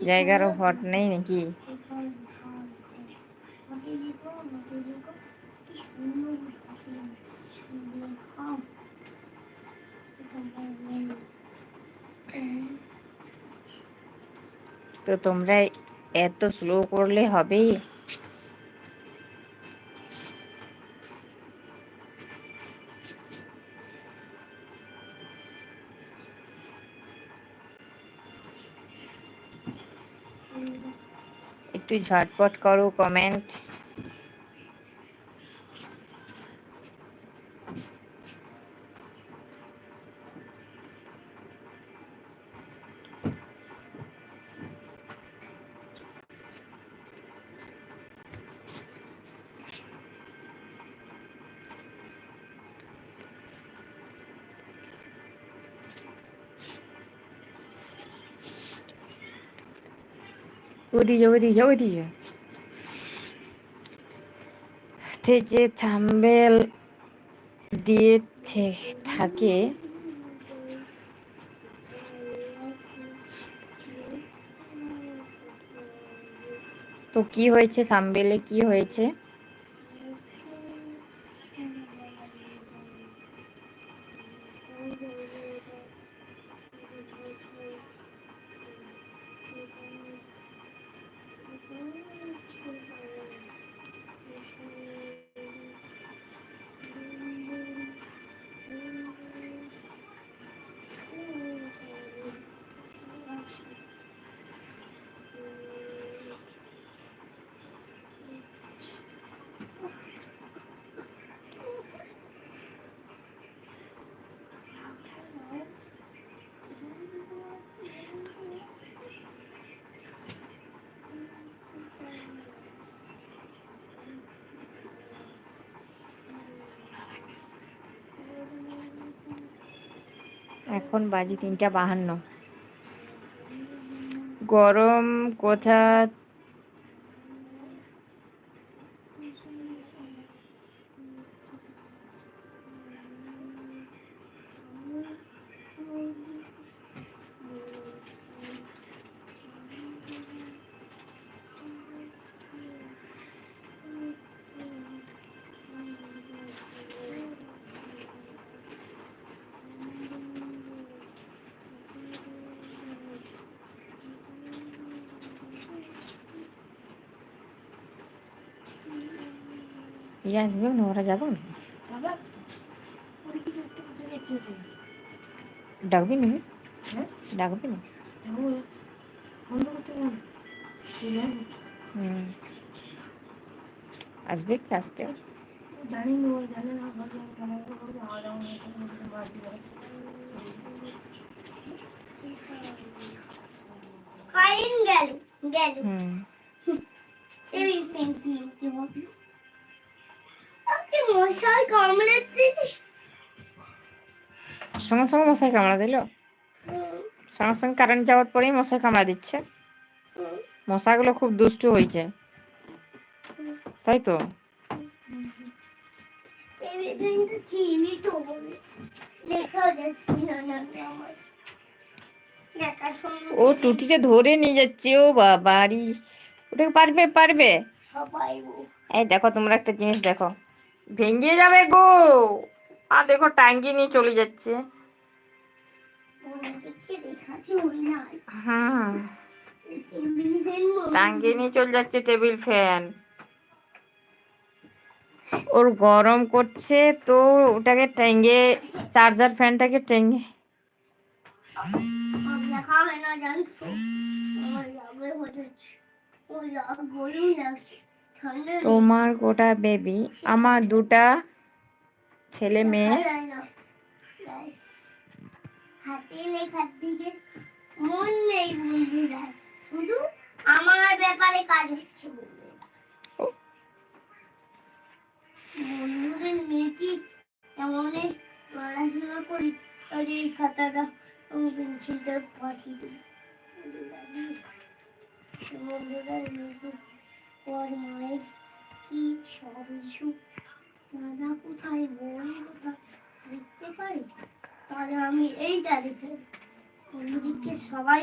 জায়গারও ভট নেই নাকি? তো তোমরা এত স্লো করলে হবে একটু ঝটপট করো কমেন্ট ওদিকে যে থাম্বেল দিয়ে থাকে তো কি হয়েছে থাম্বেলে কি হয়েছে এখন বাজি তিনটা বাহান্ন। গরম কোথা ইয়ে আসবে না ওরা যাব না ডাকবি না ডাকবি না হুম আসবে কি আসতে জানি না জানে না কয়েন গেল গেল হুম এই পেন্সি কি বলি ওকে মশাই কামড়াচ্ছে। সঙ্গে সঙ্গে মশাই কামড়া দিল। সঙ্গে সঙ্গে কারেন্ট যাওয়ার পরেই মশাই কামড়া দিচ্ছে। মশাগুলো খুব দুষ্টু হয়েছে। তাই তো? ও টুটিটা ধরে নিয়ে যাচ্ছে ও বাবারি। ওটাকে পারবে পারবে? এই দেখো তোমরা একটা জিনিস দেখো। ভেঙে যাবে গো। আর দেখো টাঙ্গি নিয়ে চলে যাচ্ছে। হুম। টাঙ্গি নিয়ে চলে যাচ্ছে টেবিল ফ্যান। ওর গরম করছে তো ওটাকে টেঙ্গে, চার্জার ফ্যানটাকে টেঙ্গে। না তোমার গোটা বেবি আমার দুটা ছেলে মেয়ে দেখা যায় না। যায়। হাতে লেখার দিকে মন নেই বন্ধুরা শুধু আমার ব্যাপারে কাজ হচ্ছে বন্ধুদের মেয়েটি এমন পড়াশোনা করি আর এই খাতাটা আমি পেন্সিলটা পাঠিয়ে দিই বন্ধুরা মেয়েটি ওর মায়ের কি সব ইস্যু? দাদা কোথায় বই কোথায় দেখতে পারি? তাহলে আমি এইটা দেখে অন্যদিকে সবাই